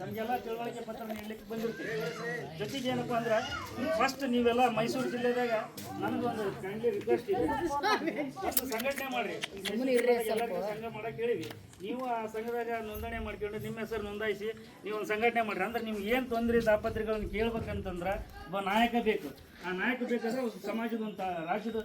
ನಮಗೆಲ್ಲ ತಿಳುವಳಿಕೆ ಪತ್ರ ನೀಡಲಿಕ್ಕೆ ಬಂದಿರ್ತೀವಿ. ಜೊತೆಗೆ ಏನಪ್ಪ ಅಂದ್ರೆ ಫಸ್ಟ್ ನೀವೆಲ್ಲ ಮೈಸೂರು ಜಿಲ್ಲೆದಾಗ ನನಗೊಂದು ಕೈಂಡ್ಲಿ ರಿಕ್ವೆಸ್ಟ್ ಇದೆ. ಫಸ್ಟ್ ಸಂಘಟನೆ ಮಾಡ್ರಿ. ಸಂಘ ಮಾಡಕ್ಕೆ ಹೇಳಿವಿ ನೀವು ಆ ಸಂಘದಾಗ ನೋಂದಣಿ ಮಾಡ್ಕೊಂಡು ನಿಮ್ಮ ಹೆಸರು ನೋಂದಾಯಿಸಿ ನೀವು ಒಂದು ಸಂಘಟನೆ ಮಾಡ್ರಿ. ಅಂದ್ರೆ ನಿಮ್ಗೆ ಏನು ತೊಂದರೆ ದಾಪತ್ರಿಗಳನ್ನು ಕೇಳ್ಬೇಕಂತಂದ್ರೆ ಒಬ್ಬ ನಾಯಕ ಬೇಕು. ಆ ನಾಯಕ ಬೇಕಾದ್ರೆ ಒಂದು ಸಮಾಜದ ಒಂದು ರಾಜ್ಯದ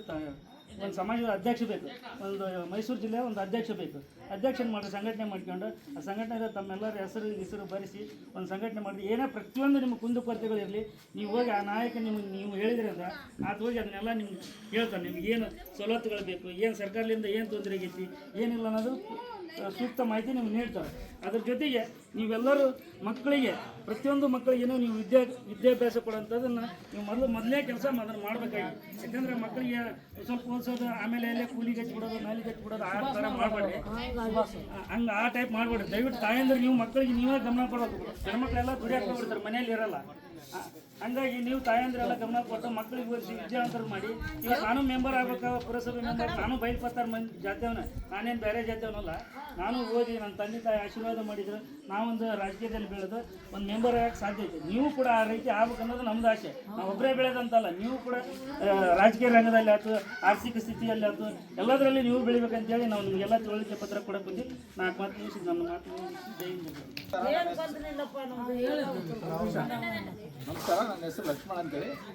ಒಂದು ಸಮಾಜದ ಅಧ್ಯಕ್ಷ ಬೇಕು. ಒಂದು ಮೈಸೂರು ಜಿಲ್ಲೆಯ ಒಂದು ಅಧ್ಯಕ್ಷ ಬೇಕು. ಅಧ್ಯಕ್ಷನ ಮಾಡಿ ಸಂಘಟನೆ ಮಾಡ್ಕೊಂಡು, ಆ ಸಂಘಟನೆ ತಮ್ಮೆಲ್ಲರ ಹೆಸರು ಹೆಸರು ಬರೆಸಿ, ಒಂದು ಸಂಘಟನೆ ಮಾಡಿ ಏನೇ ಪ್ರತಿಯೊಂದು ನಿಮ್ಮ ಕುಂದುಕೊರತೆಗಳಿರಲಿ ನೀವು ಹೋಗಿ ಆ ನಾಯಕ ನಿಮ್ಗೆ ನೀವು ಹೇಳಿದ್ರಿಂದ ಆತ ಹೋಗಿ ಅದನ್ನೆಲ್ಲ ನಿಮ್ಗೆ ಹೇಳ್ತಾನೆ. ನಿಮ್ಗೆ ಏನು ಸವಲತ್ತುಗಳು ಬೇಕು, ಏನು ಸರ್ಕಾರದಿಂದ ಏನು ತೊಂದರೆ ಆಗೈತಿ, ಏನಿಲ್ಲ ಅನ್ನೋದು ಸೂಕ್ತ ಮಾಹಿತಿ ನಿಮ್ಗೆ ನೀಡ್ತಾರೆ. ಅದ್ರ ಜೊತೆಗೆ ನೀವೆಲ್ಲರೂ ಮಕ್ಕಳಿಗೆ, ಪ್ರತಿಯೊಂದು ಮಕ್ಕಳಿಗೇನು ನೀವು ವಿದ್ಯಾ, ವಿದ್ಯಾಭ್ಯಾಸ ಕೊಡೋಂಥದ್ದನ್ನು ನೀವು ಮೊದಲು ಮೊದಲನೇ ಕೆಲಸ ಅದನ್ನು ಮಾಡಬೇಕಾಗಿ ಯಾಕಂದರೆ ಮಕ್ಕಳಿಗೆ ಸ್ವಲ್ಪ ಓದಿಸೋದು, ಆಮೇಲೆ ಎಲ್ಲೇ ಕೂಲಿ ಹಚ್ಚಿ ಬಿಡೋದು ನಾಲಿಗೆ ಹಚ್ಚಿ ಬಿಡೋದು, ಆ ಥರ ಮಾಡಬೇಡಿ. ಹಂಗೆ ಆ ಟೈಪ್ ಮಾಡಬೇಡಿ. ದಯವಿಟ್ಟು ತಾಯಂದ್ರೆ, ನೀವು ಮಕ್ಕಳಿಗೆ ನೀವೇ ಗಮನ ಕೊಡೋದು. ಹೆಣ್ಮಕ್ಳೆಲ್ಲ ದುಡಿಯಾಕೆ ಹೋಗ್ಬಿಡ್ತಾರೆ ಮನೇಲಿ ಇರಲ್ಲ. ಹಂಗಾಗಿ ನೀವು ತಾಯಂದ್ರೆಲ್ಲ ಗಮನ ಕೊಟ್ಟು ಮಕ್ಕಳಿಗೆ ಓದಿಸಿ ವಿದ್ಯಾವಂತರು ಮಾಡಿ. ಇವಾಗ ನಾನು ಮೆಂಬರ್ ಆಗ್ಬೇಕು, ಪುರಸಭೆ ಮೆಂಬರ್ ನಾನು ಬೈಲ್ಪತ್ತಾರ ಮಂದಿ ಜಾತ್ಯವನ. ನಾನೇನು ಬೇರೆ ಜಾತ್ಯವನಲ್ಲ. ನಾನು ಓದಿ ನನ್ನ ತಂದೆ ತಾಯಿ ಆಶೀರ್ವಾದ ಮಾಡಿದ್ರು ನಾವೊಂದು ರಾಜಕೀಯದಲ್ಲಿ ಬೆಳೆದು ಒಂದು ಮೆಂಬರ್ ಆಗಕ್ಕೆ ಸಾಧ್ಯ ಐತೆ. ನೀವು ಕೂಡ ಆ ರೀತಿ ಆಗ್ಬೇಕು ಅನ್ನೋದು ನಮ್ದು ಆಸೆ. ನಾವು ಒಬ್ಬರೇ ಬೆಳೆದಂತಲ್ಲ, ನೀವು ಕೂಡ ರಾಜಕೀಯ ರಂಗದಲ್ಲಿ ಆಯ್ತು ಆರ್ಥಿಕ ಸ್ಥಿತಿಯಲ್ಲಿ ಆಯ್ತು ಎಲ್ಲದರಲ್ಲಿ ನೀವು ಬೆಳಿಬೇಕಂತೇಳಿ ನಾವು ನಿಮಗೆಲ್ಲ ತಿಳುವಳಿಕೆ ಪತ್ರ ಕೊಡಕ್ಕೆ ಬಂದು ನಾಲ್ಕು ಮಾತು ನಿಮಿಷ ನನ್ನ ಮಾತು. ನಮಸ್ಕಾರ ನನ್ನ ಹೆಸರು ಲಕ್ಷ್ಮಣ ಅಂತೇಳಿ.